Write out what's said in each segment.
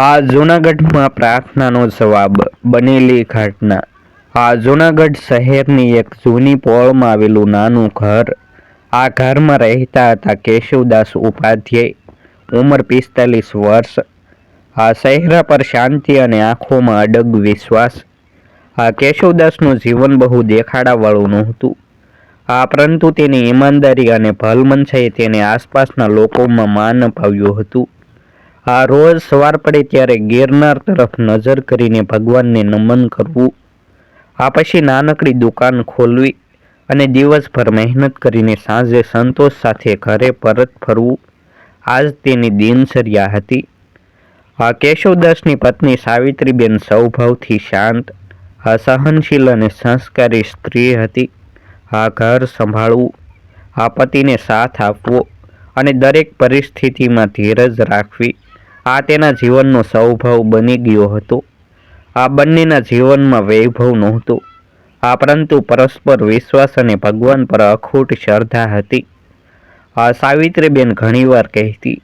આ જૂનાગઢમાં પ્રાર્થનાનો જવાબ બનેલી ઘટના. આ જૂનાગઢ શહેરની એક જૂની પોળમાં આવેલું નાનું ઘર. આ ઘરમાં રહેતા હતા કેશવદાસ ઉપાધ્યાય, ઉંમર પિસ્તાલીસ વર્ષ. આ ચહેરા પર શાંતિ અને આંખોમાં અડગ વિશ્વાસ. આ કેશવદાસનું જીવન બહુ દેખાડાવાળું નહોતું. આ પરંતુ તેની ઈમાનદારી અને ભલમનસાએ તેને આસપાસના લોકોમાં માન અપાવ્યું હતું. આ રોજ સવાર પડે ત્યારે ગિરનાર તરફ નજર કરીને ભગવાનને નમન કરવું. આ પછી નાનકડી દુકાન ખોલવી અને દિવસભર મહેનત કરીને સાંજે સંતોષ સાથે ઘરે પરત ફરવું. આજ તેની દિનચર્યા હતી. આ કેશવદાસની પત્ની સાવિત્રીબેન સ્વભાવથી શાંત આ સહનશીલ અને સંસ્કારી સ્ત્રી હતી. આ ઘર સંભાળવું, આ પતિને સાથ આપવો અને દરેક પરિસ્થિતિમાં ધીરજ રાખવી આ તેના જીવનનો સ્વભાવ બની ગયો હતો. આ બંનેના જીવનમાં વૈભવ નહોતો. આ પરંતુ પરસ્પર વિશ્વાસ અને ભગવાન પર અખૂટ શ્રદ્ધા હતી. આ સાવિત્રીબેન ઘણીવાર કહેતી,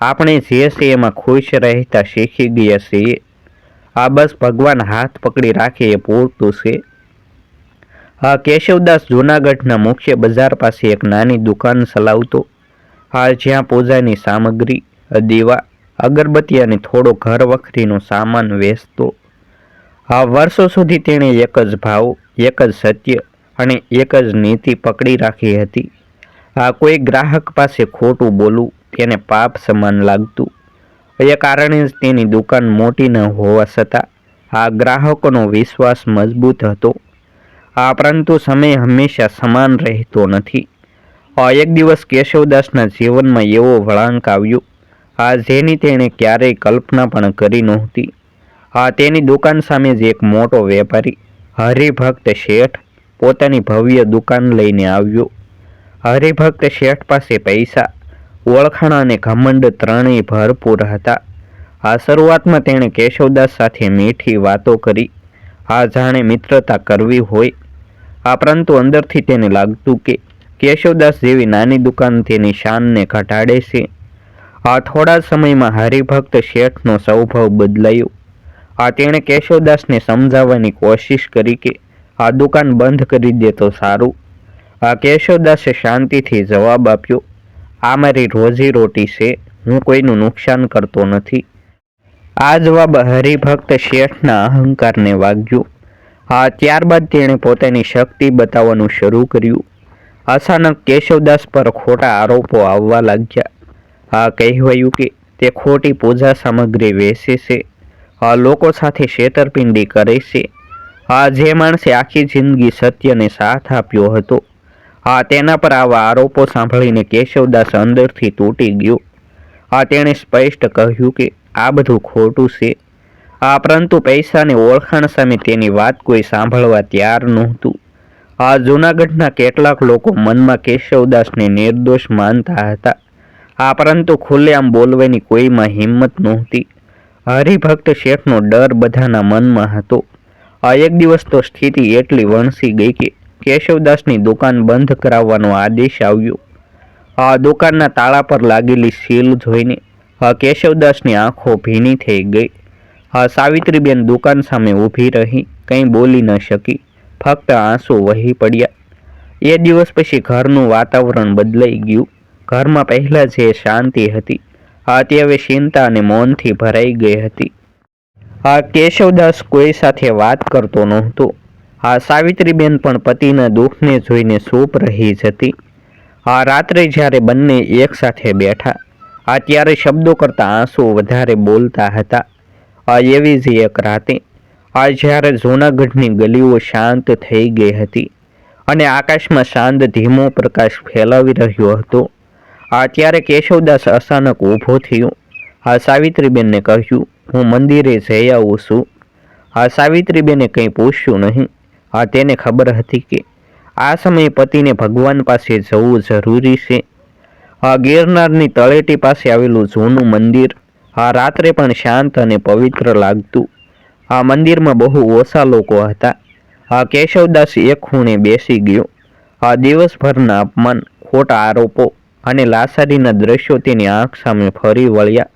આપણે જે છે એમાં ખુશ રહેતા શીખી ગયા છીએ. આ બસ ભગવાન હાથ પકડી રાખે એ પૂરતું છે. આ કેશવદાસ જૂનાગઢના મુખ્ય બજાર પાસે એક નાની દુકાન ચલાવતો, આ જ્યાં પૂજાની સામગ્રી, દીવા અગરબત્તી અને થોડો ઘર વખરીનો સામાન વેચતો. આ વર્ષો સુધી તેણે એક જ ભાવ, એક જ સત્ય અને એક જ નીતિ પકડી રાખી હતી. આ કોઈ ગ્રાહક પાસે ખોટું બોલવું, તેને પાપ સમાન લાગતું. એ કારણે જ તેની દુકાન મોટી ન હોવા છતાં આ ગ્રાહકોનો વિશ્વાસ મજબૂત હતો. આ પરંતુ સમય હંમેશા સમાન રહેતો નથી. એક દિવસ કેશવદાસના જીવનમાં એવો વળાંક આવ્યો આ જેની તેણે ક્યારેય કલ્પના પણ કરી નહોતી. આ તેની દુકાન સામે જ એક મોટો વેપારી, હરિભક્ત શેઠ, પોતાની ભવ્ય દુકાન લઈને આવ્યો. હરિભક્ત શેઠ પાસે પૈસા, ઓળખાણ અને ઘમંડ ત્રણેય ભરપૂર હતા. આ શરૂઆતમાં તેણે કેશવદાસ સાથે મીઠી વાતો કરી. આ જાણે મિત્રતા કરવી હોય. આ પરંતુ અંદરથી તેને લાગતું કે કેશવદાસ જેવી નાની દુકાન તેની શાનને ઘટાડે છે. આ થોડા સમયમાં હરિભક્ત શેઠનો સ્વભાવ બદલાયો. આ તેણે કેશવદાસને સમજાવવાની કોશિશ કરી કે આ દુકાન બંધ કરી દે તો સારું. આ કેશવદાસે શાંતિથી જવાબ આપ્યો, આ મારી રોજી રોટી છે, હું કોઈનું નુકસાન કરતો નથી. આ જવાબ હરિભક્ત શેઠના અહંકારને વાગ્યો. આ ત્યારબાદ તેણે પોતાની શક્તિ બતાવવાનું શરૂ કર્યું. અચાનક કેશવદાસ પર ખોટા આરોપો આવવા લાગ્યા. કહેવાયું કે તે ખોટી પૂજા સામગ્રી વેચે છે. આ લોકો સાથે છેતરપિંડી કરે છે. આ જે માણસે આખી જિંદગી સત્યને સાથ આપ્યો હતો, આ તેના પર આવા આરોપો સાંભળીને કેશવદાસ અંદરથી તૂટી ગયો. આ તેણે સ્પષ્ટ કહ્યું કે આ બધું ખોટું છે. આ પરંતુ પૈસાની ઓળખાણ સામે તેની વાત કોઈ સાંભળવા તૈયાર નહોતું. આ જૂનાગઢના કેટલાક લોકો મનમાં કેશવદાસને નિર્દોષ માનતા હતા. આ પરંતુ ખુલ્લેઆમ બોલવાની કોઈમાં હિંમત નહોતી. હરિભક્ત શેઠનો ડર બધાના મનમાં હતો. આ એક દિવસ તો સ્થિતિ એટલી વણસી ગઈ કે કેશવદાસની દુકાન બંધ કરાવવાનો આદેશ આવ્યો. આ દુકાનના તાળા પર લાગેલી સીલ જોઈને આ કેશવદાસની આંખો ભીની થઈ ગઈ. આ સાવિત્રીબેન દુકાન સામે ઊભી રહી, કંઈ બોલી ન શકી. ફક્ત આંસુ વહી પડ્યા. એ દિવસ પછી ઘરનું વાતાવરણ બદલાઈ ગયું. ઘરમાં પહેલાં જે શાંતિ હતી, આ તે હવે ચિંતા અને મૌનથી ભરાઈ ગઈ હતી. આ કેશવદાસ કોઈ સાથે વાત કરતો નહોતો. આ સાવિત્રીબેન પણ પતિના દુઃખને જોઈને સૂપ રહી જતી. આ રાત્રે જ્યારે બંને એકસાથે બેઠા, આ ત્યારે શબ્દો કરતાં આંસુ વધારે બોલતા હતા. આ એવી જ એક રાતે, આ જ્યારે જૂનાગઢની ગલીઓ શાંત થઈ ગઈ હતી અને આકાશમાં શાંત ધીમો પ્રકાશ ફેલાવી રહ્યો હતો. આ ત્યારે કેશવદાસ અચાનક ઊભો થયો. આ સાવિત્રીબેનને કહ્યું, હું મંદિરે જઈ આવું છું. આ સાવિત્રીબેને કંઈ પૂછ્યું નહીં. આ તેને ખબર હતી કે આ સમયે પતિને ભગવાન પાસે જવું જરૂરી છે. આ ગિરનારની તળેટી પાસે આવેલું જૂનું મંદિર. આ રાત્રે પણ શાંત અને પવિત્ર લાગતું. આ મંદિરમાં બહુ ઓછા લોકો હતા. આ કેશવદાસ એક ખૂણે બેસી ગયો. આ દિવસભરના અપમાન, ખોટા આરોપો અને લાસારીના દ્રશ્યો તેની આંખ સામે ફરી વળ્યા.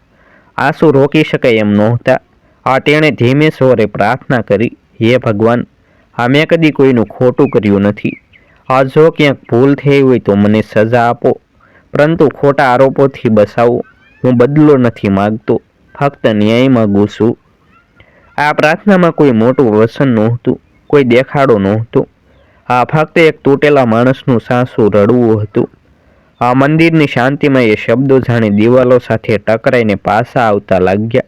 આંસુ રોકી શકાય એમ નહોતા. આ તેણે ધીમે સ્વરે પ્રાર્થના કરી, હે ભગવાન આ મેં કદી કોઈનું ખોટું કર્યું નથી. આ જો ક્યાંક ભૂલ થઈ હોય તો મને સજા આપો. પરંતુ ખોટા આરોપોથી બસાવો હું બદલો નથી માગતો. ફક્ત ન્યાય માગું છું આ પ્રાર્થનામાં કોઈ મોટું વસન નહોતું, કોઈ દેખાડો નહોતો. આ ફક્ત એક તૂટેલા માણસનું સાસુ રડવું હતું. આ મંદિરની શાંતિમય શબ્દો જાણે દિવાલો સાથે ટકરાઈને પાછા આવતા લાગ્યા.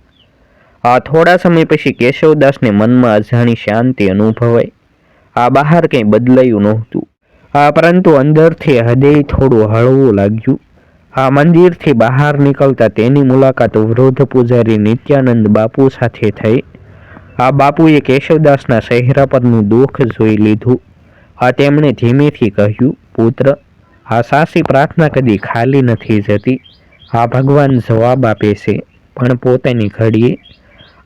આ થોડા સમય પછી કેશવદાસને મનમાં અજાણી શાંતિ અનુભવાઈ. આ બહાર કંઈ બદલાયું નહોતું. આ પરંતુ અંદરથી હૃદય થોડું હળવું લાગ્યું. આ મંદિરથી બહાર નીકળતા તેની મુલાકાત વૃદ્ધ પૂજારી નિત્યાનંદ બાપુ સાથે થઈ. આ બાપુએ કેશવદાસના ચહેરા પરનું દુઃખ જોઈ લીધું. આ તેમણે ધીમેથી કહ્યું, પુત્ર આ સાસી પ્રાર્થના કદી ખાલી નથી જતી. આ ભગવાન જવાબ આપે છે, પણ પોતાની ઘડીએ.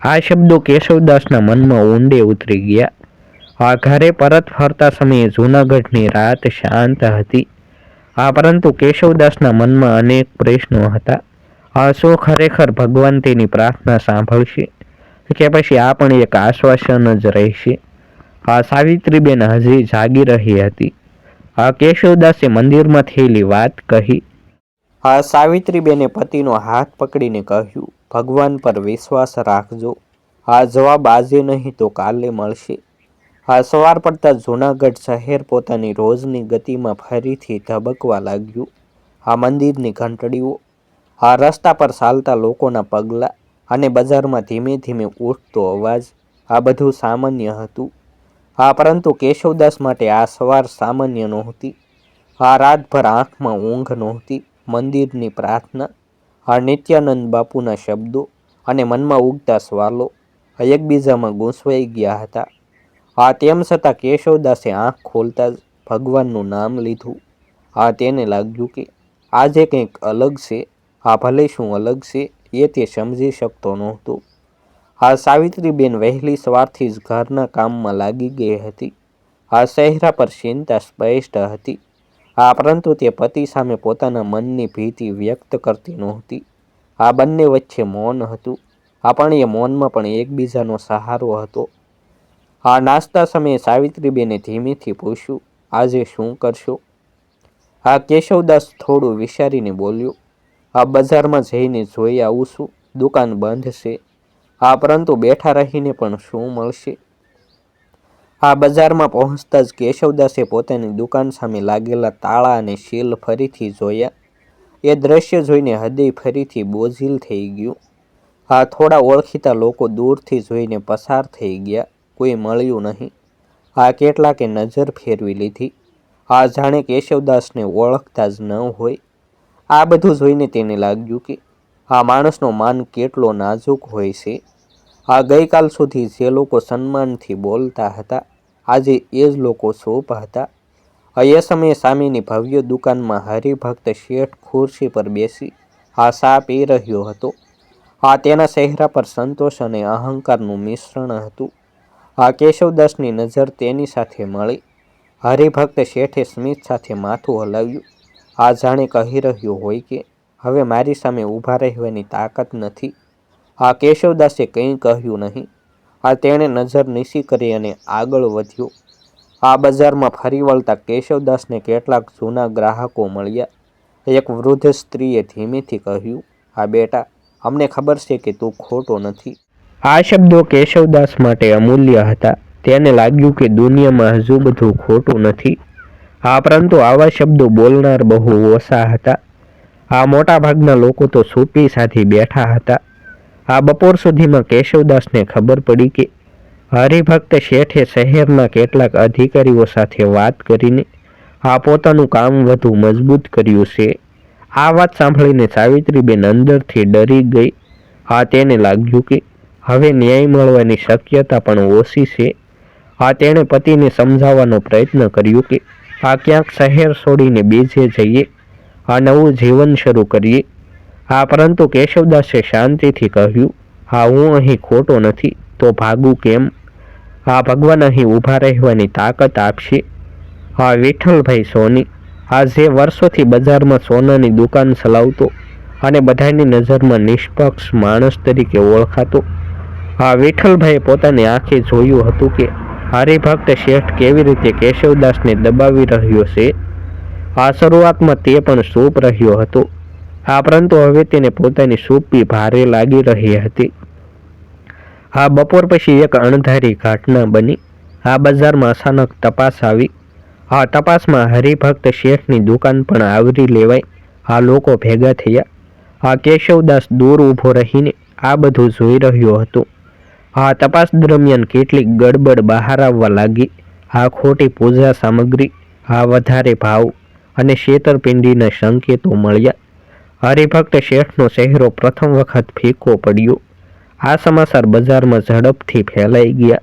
આ શબ્દો કેશવદાસના મનમાં ઊંડે ઉતરી ગયા. આ ઘરે પરત ફરતા સમયે જૂનાગઢની રાત શાંત હતી. આ પરંતુ કેશવદાસના મનમાં અનેક પ્રશ્નો હતા. આ શું ખરેખર ભગવાન તેની પ્રાર્થના સાંભળશે કે પછી આ પણ એક આશ્વાસન જ રહેશે. આ સાવિત્રીબેન હજી જાગી રહી હતી. આ કેશવદાસે મંદિરમાં થયેલી વાત કહી. આ સાવિત્રીબેને પતિનો હાથ પકડીને કહ્યું, ભગવાન પર વિશ્વાસ રાખજો. આ જવાબ આજે નહીં તો કાલે મળશે. આ સવાર પડતા જૂનાગઢ શહેર પોતાની રોજની ગતિમાં ફરીથી ધબકવા લાગ્યું. આ મંદિરની ઘંટડીઓ. આ રસ્તા પર ચાલતા લોકોના પગલાં અને બજારમાં ધીમે ધીમે ઉઠતો અવાજ. આ બધું સામાન્ય હતું. આ પરંતુ કેશવદાસ માટે આ સવાર સામાન્ય નહોતી. આ રાતભર આંખમાં ઊંઘ નહોતી, મંદિરની પ્રાર્થના, આ નિત્યાનંદ બાપુના શબ્દો અને મનમાં ઉગતા સવાલો એકબીજામાં ગૂંસવાઈ ગયા હતા. આ તેમ છતાં કેશવદાસે આંખ ખોલતા જ ભગવાનનું નામ લીધું. આ તેને લાગ્યું કે આજે કંઈક અલગ છે, આ ભલે શું અલગ છે, એ તે સમજી શકતો નહોતો. આ સાવિત્રીબેન વહેલી સવારથી જ ઘરના કામમાં લાગી ગઈ હતી. આ ચહેરા પર ચિંતા સ્પષ્ટ હતી. આ પરંતુ તે પતિ સામે પોતાના મનની ભીતિ વ્યક્ત કરતી નહોતી. આ બંને વચ્ચે મૌન હતું. આ પણ એ મૌનમાં પણ એકબીજાનો સહારો હતો. આ નાસ્તા સમયે સાવિત્રીબેને ધીમેથી પૂછ્યું, આજે શું કરશો? આ કેશવદાસ થોડું વિચારીને બોલ્યો આ બજારમાં જઈને જોઈ આવું છું. દુકાન બંધ છે. આ પરંતુ બેઠા રહીને પણ શું મળશે? આ બજારમાં પહોંચતા જ કેશવદાસે પોતાની દુકાન સામે લાગેલા તાળા અને શીલ ફરીથી જોયા. એ દ્રશ્ય જોઈને હૃદય ફરીથી બોઝિલ થઈ ગયું. આ થોડા ઓળખીતા લોકો દૂરથી જોઈને પસાર થઈ ગયા. કોઈ મળ્યું નહીં. આ કેટલાકે નજર ફેરવી લીધી. આ જાણે કેશવદાસને ઓળખતા જ ન હોય. આ બધું જોઈને તેને લાગ્યું કે આ માણસનો માન કેટલો નાજુક હોય છે. આ ગઈકાલ સુધી જે લોકો સન્માનથી બોલતા હતા, આજે એ જ લોકો સોપ હતા. એ સમયે સામેની ભવ્ય દુકાનમાં હરિભક્ત શેઠ ખુરશી પર બેસી આ સા પી રહ્યો હતો. આ તેના ચહેરા પર સંતોષ અને અહંકારનું મિશ્રણ હતું. આ કેશવદાસની નજર તેની સાથે મળી. હરિભક્ત શેઠે સ્મિત સાથે માથું હલાવ્યું. આ જાણે કહી રહ્યો હોય કે, હવે મારી સામે ઊભા રહેવાની તાકાત નથી. આ કેશવદાસે કંઈ કહ્યું નહીં. આ તેણે નજર નીસી કરી અને આગળ વધ્યો. આ બજારમાં ફરી વળતા કેશવદાસને કેટલાક જૂના ગ્રાહકો મળ્યા. એક વૃદ્ધ સ્ત્રીએ ધીમેથી કહ્યું આ બેટા, અમને ખબર છે કે તું ખોટો નથી. આ શબ્દો કેશવદાસ માટે અમૂલ્ય હતા. તેને લાગ્યું કે દુનિયામાં હજુ બધું ખોટું નથી. આ પરંતુ આવા શબ્દો બોલનાર બહુ ઓછા હતા. આ મોટાભાગના લોકો તો સૂપી સાથે બેઠા હતા. આ બપોર સુધીમાં કેશવદાસને ખબર પડી કે હરિભક્ત શેઠે શહેરના કેટલાક અધિકારીઓ સાથે વાત કરીને આ પોતાનું કામ વધુ મજબૂત કર્યું છે. આ વાત સાંભળીને સાવિત્રીબેન અંદરથી ડરી ગઈ. આ તેને લાગ્યું કે હવે ન્યાય મળવાની શક્યતા પણ ઓછી છે. આ તેણે પતિને સમજાવવાનો પ્રયત્ન કર્યો કે આ ક્યાંક શહેર છોડીને બીજે જઈએ. આ નવું જીવન શરૂ કરીએ. આ પરંતુ કેશવદાસે શાંતિથી કહ્યું, હા, હું અહીં ખોટો નથી, તો ભાગું કેમ? હા, ભગવાન અહીં ઊભા રહેવાની તાકાત આપશે. હા, વિઠ્ઠલભાઈ સોની, આ જે વર્ષોથી બજારમાં સોનાની દુકાન ચલાવતો અને બધાની નજરમાં નિષ્પક્ષ માણસ તરીકે ઓળખાતો આ વિઠ્ઠલભાઈએ પોતાની આંખે જોયું હતું કે હરિભક્ત શેઠ કેવી રીતે કેશવદાસને દબાવી રહ્યો છે. આ શરૂઆતમાં તે પણ સૂપ રહ્યો હતો. આ પરંતુ હવે તેને પોતાની સોપી ભારે લાગી રહી હતી. આ બપોર પછી એક અણધારી ઘટના બની. આ બજારમાં અચાનક તપાસ આવી. આ તપાસમાં હરિભક્ત શેઠની દુકાન પણ આવરી લેવાઈ. આ લોકો ભેગા થયા. આ કેશવદાસ દૂર ઊભો રહીને આ બધું જોઈ રહ્યો હતો. આ તપાસ દરમિયાન કેટલીક ગડબડ બહાર આવવા લાગી. આ ખોટી પૂજા સામગ્રી. આ વધારે ભાવ અને છેતરપિંડીના સંકેતો મળ્યા. હરિભક્ત શેઠનો ચહેરો પ્રથમ વખત ફીકો પડ્યો. આ સમાચાર બજારમાં ઝડપથી ફેલાઈ ગયા.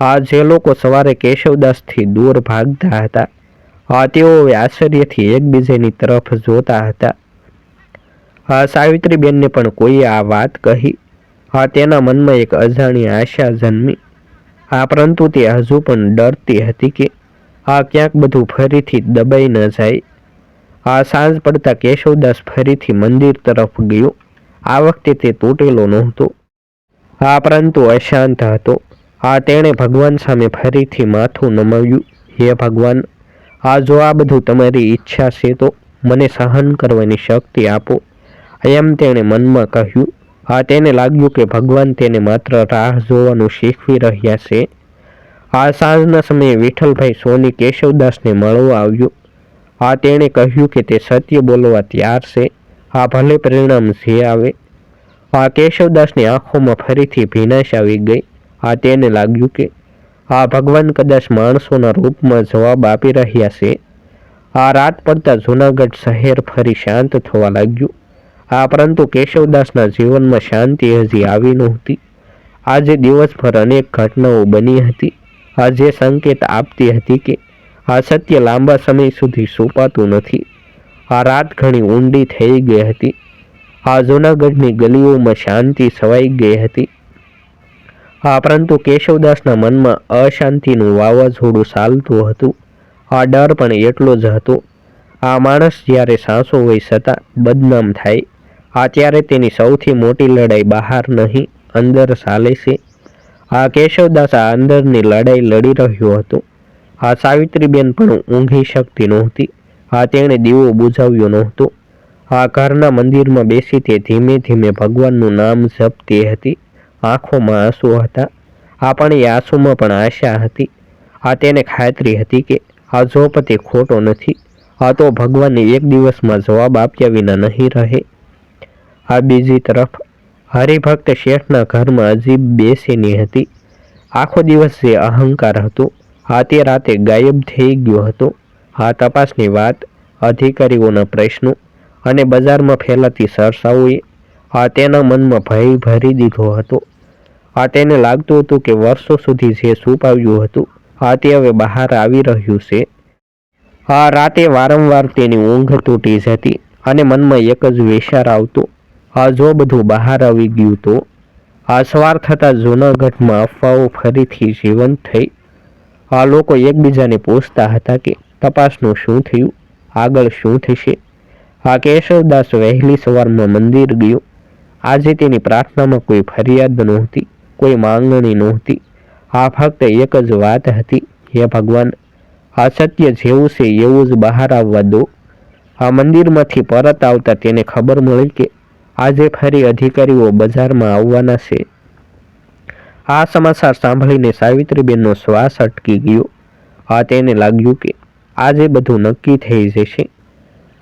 આ જે લોકો સવારે કેશવદાસથી દૂર ભાગતા હતા તેઓ આશ્ચર્યથી એકબીજાની તરફ જોતા હતા. આ સાવિત્રીબેનને પણ કોઈએ આ વાત કહી. હા તેના મનમાં એક અજાણી આશા જન્મી. આ પરંતુ તે હજુ પણ ડરતી હતી કે આ ક્યાંક બધું ફરીથી દબાઈ ન જાય. આ સાંજ પડતા કેશવદાસ ફરીથી મંદિર તરફ ગયો. આ વખતે તે તૂટેલો નહોતો. આ પરંતુ અશાંત હતો. આ તેણે ભગવાન સામે ફરીથી માથું નમાવ્યું. હે ભગવાન, આ જો આ બધું તમારી ઈચ્છા છે તો મને સહન કરવાની શક્તિ આપો. એમ તેણે મનમાં કહ્યું. આ તેને લાગ્યું કે ભગવાન તેને માત્ર રાહ જોવાનું શીખવી રહ્યા છે. આ સાંજના સમયે વિઠ્ઠલભાઈ સોની કેશવદાસને મળવા આવ્યો. આ તેણે કહ્યું કે તે સત્ય બોલવા તૈયાર છે. આ ભલે પરિણામ જે આવે. આ કેશવદાસની આંખોમાં ફરીથી ભીનાશ આવી ગઈ. આ તેને લાગ્યું કે આ ભગવાન કદાચ માણસોના રૂપમાં જવાબ આપી રહ્યા છે. આ રાત પડતા જૂનાગઢ શહેર ફરી શાંત થવા લાગ્યું. આ પરંતુ કેશવદાસના જીવનમાં શાંતિ હજી આવી નહોતી. આજે દિવસભર અનેક ઘટનાઓ બની હતી. આ જે સંકેત આપતી હતી કે આ સત્ય લાંબા સમય સુધી સોપાતું નથી. આ રાત ઘણી ઊંડી થઈ ગઈ હતી. આ જૂનાગઢની ગલીઓમાં શાંતિ છવાઈ ગઈ હતી. આ પરંતુ કેશવદાસના મનમાં અશાંતિનું વાવાઝોડું ચાલતું હતું. આ ડર પણ એટલો જ હતો. આ માણસ જ્યારે સાસો હોય છતાં બદનામ થાય. આ ત્યારે તેની સૌથી મોટી લડાઈ બહાર નહીં, અંદર ચાલે છે. આ કેશવદાસ આ અંદરની લડાઈ લડી રહ્યો હતો. આ સાવિત્રીબેન પણ ઊંઘી શકતી નહોતી. આ તેણે દીવો બુઝાવ્યો નહોતો. આ ઘરના મંદિરમાં બેસી તે ધીમે ધીમે ભગવાનનું નામ જપતી હતી. આંખોમાં આંસુ હતા. આ પણ એ આંસુમાં પણ આશા હતી. આ તેને ખાતરી હતી કે આ જોપતિ ખોટો નથી. આ તો ભગવાનને એક દિવસમાં જવાબ આપ્યા વિના નહીં રહે. આ બીજી તરફ, હરિભક્ત શેઠના ઘરમાં અજીબ બેસીની હતી. આખો દિવસ જે અહંકાર હતો આ તે રાતે ગાયબ થઈ ગયો હતો. આ તપાસની વાત અધિકારીઓના પ્રશ્નો અને બજારમાં ફેલાતી સરસાઓએ આ તેના મનમાં ભય ભરી દીધો હતો. આ તેને લાગતું હતું કે વર્ષો સુધી જે છુપાવ્યું હતું, આ તે હવે બહાર આવી રહ્યું છે. આ રાતે વારંવાર તેની ઊંઘ તૂટી જતી અને મનમાં એક જ વિચાર આવતો, આ જો બધું બહાર આવી ગયું તો? આ સવાર થતાં જૂનાગઢમાં અફવાઓ ફરીથી જીવંત થઈ આ લોકો એકબીજાને પૂછતા હતા કે તપાસનું શું થયું? આગળ શું થશે? આ કેશવદાસ વહેલી સવારમાં મંદિર ગયો. આજે તેની પ્રાર્થનામાં કોઈ ફરિયાદ નહોતી, કોઈ માંગણી નહોતી. આ ફક્ત એક જ વાત હતી, હે ભગવાન, આ સત્ય જેવું છે એવું જ બહાર આવવા દો. આ મંદિરમાંથી પરત આવતા તેને ખબર મળી કે આજે ફરી અધિકારીઓ બજારમાં આવવાના છે. આ સમાચાર સાંભળીને સાવિત્રીબેનનો શ્વાસ અટકી ગયો. આ તેને લાગ્યું કે આજે બધું નક્કી થઈ જશે.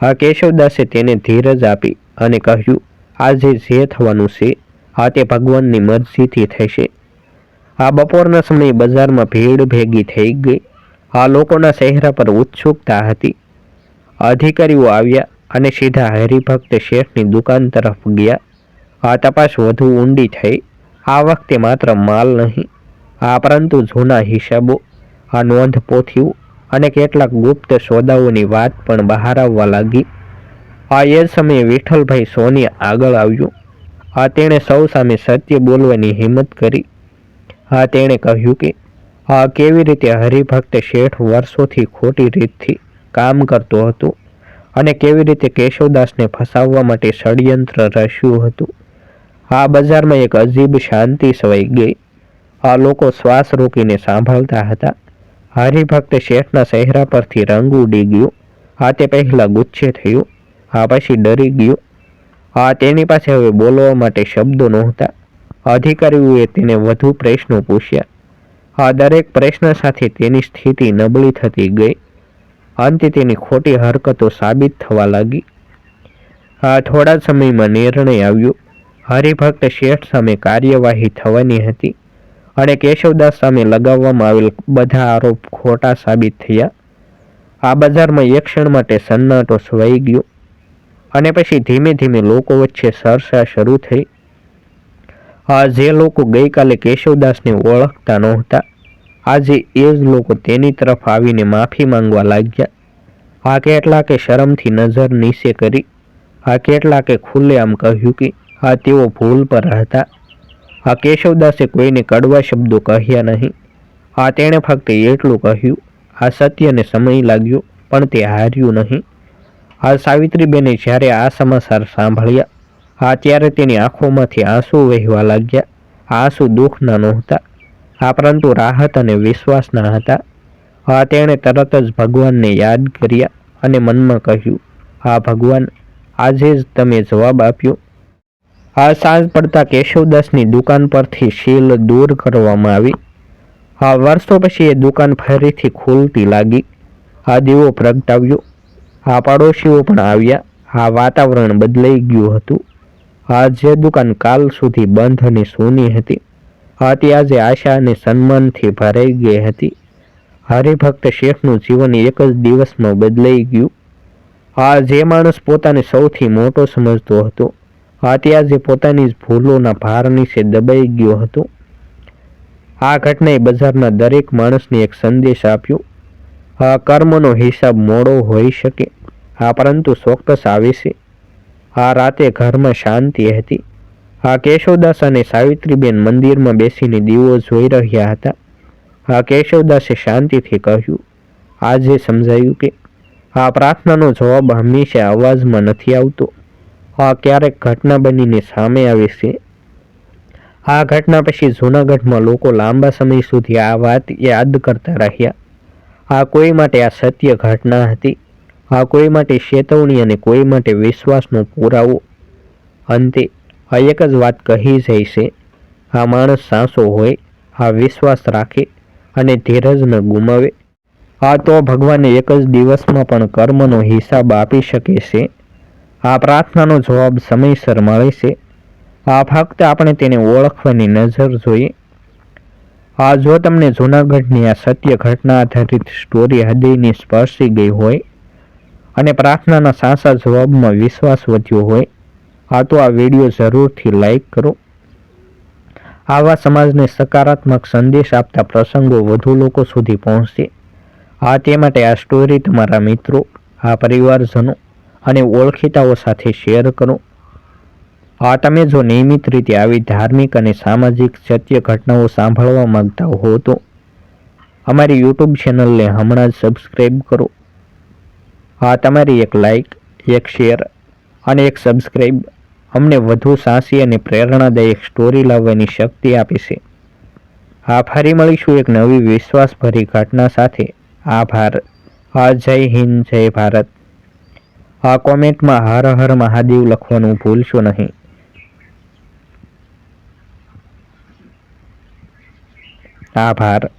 આ કેશવદાસે તેને ધીરજ આપી અને કહ્યું, આજે જે થવાનું છે આ તે ભગવાનની મરજીથી થશે. આ બપોરના સમયે બજારમાં ભીડ ભેગી થઈ ગઈ. આ લોકોના ચહેરા પર ઉત્સુકતા હતી. અધિકારીઓ આવ્યા અને સીધા હરિભક્ત શેઠની દુકાન તરફ ગયા. આ તપાસ વધુ ઊંડી થઈ. આ વખતે માત્ર માલ નહીં, આ પરંતુ જૂના હિસાબો, આ નોંધ પોથીઓ અને કેટલાક ગુપ્ત સોદાઓની વાત પણ બહાર આવવા લાગી. આ એ સમયે વિઠ્ઠલભાઈ સોની આગળ આવ્યો. આ તેણે સૌ સામે સત્ય બોલવાની હિંમત કરી. આ તેણે કહ્યું કે, આ કેવી રીતે હરિભક્ત શેઠ વર્ષોથી ખોટી રીતથી કામ કરતો હતો અને કેવી રીતે કેશવદાસને ફસાવવા માટે ષડયંત્ર રચ્યું હતું. આ બજારમાં એક અજીબ શાંતિ સવાઈ ગઈ. આ લોકો શ્વાસ રોકીને સાંભળતા હતા. હરિભક્ત શેઠના ચહેરા પરથી રંગ ઉડી ગયું. આ તે પહેલાં ગુચ્છે થયું, આ પછી ડરી ગયો. આ તેની પાસે હવે બોલવા માટે શબ્દો નહોતા. અધિકારીઓએ તેને વધુ પ્રશ્નો પૂછ્યા. આ દરેક પ્રશ્ન સાથે તેની સ્થિતિ નબળી થતી ગઈ. અંતે તેની ખોટી હરકતો સાબિત થવા લાગી. આ થોડા સમયમાં નિર્ણય આવ્યો. હરિભક્ત શેઠ સામે કાર્યવાહી થવાની હતી અને કેશવદાસ સામે લગાવવામાં આવેલ બધા આરોપ ખોટા સાબિત થયા. આ બજારમાં એક ક્ષણ માટે સન્નાટો સ્વાઈ ગયો અને પછી ધીમે ધીમે લોકો વચ્ચે સરસા શરૂ થઈ. આ જે લોકો ગઈકાલે કેશવદાસને ઓળખતા નહોતા, આજે એ જ લોકો તેની તરફ આવીને માફી માંગવા લાગ્યા. આ કેટલાકે શરમથી નજર નીચે કરી, આ કેટલાકે ખુલ્લેઆમ કહ્યું કે આ તેઓ ભૂલ પર હતા. આ કેશવદાસે કોઈને કડવા શબ્દો કહ્યા નહીં. આ તેણે ફક્ત એટલું કહ્યું, આ સત્યને સમય લાગ્યો, પણ તે હાર્યું નહીં. આ સાવિત્રીબેને જ્યારે આ સમાચાર સાંભળ્યા આ ત્યારે તેની આંખોમાંથી આંસુ વહેવા લાગ્યા. આંસુ દુઃખના નહોતા. આ પરંતુ રાહત અને વિશ્વાસના હતા. આ તેણે તરત જ ભગવાનને યાદ કર્યા અને મનમાં કહ્યું આ ભગવાન, આજે જ તમે જવાબ આપ્યો. આ સાંજ પડતા કેશવદાસની દુકાન પરથી શીલ દૂર કરવામાં આવી. આ વર્ષો પછી એ દુકાન ફરીથી ખુલતી લાગી. આ દીવો પ્રગટાવ્યો. આ પાડોશીઓ પણ આવ્યા. આ વાતાવરણ બદલાઈ ગયું હતું. આ જે દુકાન કાલ સુધી બંધ અને સૂની હતી આ તે આજે આશા અને સન્માનથી ભરાઈ ગઈ હતી. હરિભક્ત શેખનું જીવન એક જ દિવસમાં બદલાઈ ગયું. આ જે માણસ પોતાને સૌથી મોટો સમજતો હતો આ તે આજે પોતાની જ ભૂલોના ભાર નીચે દબાઈ ગયો હતો. આ ઘટનાએ બજારના દરેક માણસને એક સંદેશ આપ્યો, આ કર્મનો હિસાબ મોડો હોઈ શકે. આ પરંતુ ચોક્કસ આવે છે. આ રાતે ઘરમાં શાંતિ હતી. આ કેશવદાસ અને સાવિત્રીબેન મંદિરમાં બેસીને દીવો જોઈ રહ્યા હતા. આ કેશવદાસે શાંતિથી કહ્યું, આજે સમજાયું કે આ પ્રાર્થનાનો જવાબ હંમેશા અવાજમાં નથી આવતો. આ ક્યારેક ઘટના બનીને સામે આવે છે. આ ઘટના પછી જૂનાગઢમાં લોકો લાંબા સમય સુધી આ વાત યાદ કરતા રહ્યા. આ કોઈ માટે આ સત્ય ઘટના હતી? આ કોઈ માટે ચેતવણી અને કોઈ માટે વિશ્વાસનો પુરાવો? અંતે, આ એક જ વાત કહી જાય છે. આ માણસ સાસો હોય, આ વિશ્વાસ રાખે અને ધીરજ ન ગુમાવે. આ તો ભગવાને એક જ દિવસમાં પણ કર્મનો હિસાબ આપી શકે છે. આ પ્રાર્થનાનો જવાબ સમયસર મળે છે. આ ફક્ત આપણે તેને ઓળખવાની નજર જોઈએ. આ જો તમને જૂનાગઢની આ સત્ય ઘટના આધારિત સ્ટોરી હૃદયની સ્પર્શી ગઈ હોય અને પ્રાર્થનાના સાચા જવાબમાં વિશ્વાસ વધ્યો હોય, આ તો આ વીડિયો જરૂરથી લાઈક કરો. આવા સમાજને સકારાત્મક સંદેશ આપતા પ્રસંગો વધુ લોકો સુધી પહોંચશે. આ તે માટે આ સ્ટોરી તમારા મિત્રો, આ પરિવારજનો અને ઓળખીતાઓ સાથે શેર કરો. આ તમે જો નિયમિત રીતે આવી ધાર્મિક અને સામાજિક સત્ય ઘટનાઓ સાંભળવા માંગતા હો તો અમારી યુટ્યુબ ચેનલને હમણાં જ સબસ્ક્રાઈબ કરો. આ તમારી એક લાઈક એક શેર અને એક સબસ્ક્રાઈબ અમને વધુ સાહસી અને પ્રેરણાદાયક સ્ટોરી લાવવાની શક્તિ આપે છે. આ ફરી મળીશું એક નવી વિશ્વાસભરી ઘટના સાથે. આભાર. આ જય હિન્દ, જય ભારત. આ કોમેન્ટમાં હર હર મહાદેવ લખવાનું ભૂલશો નહીં. આભાર.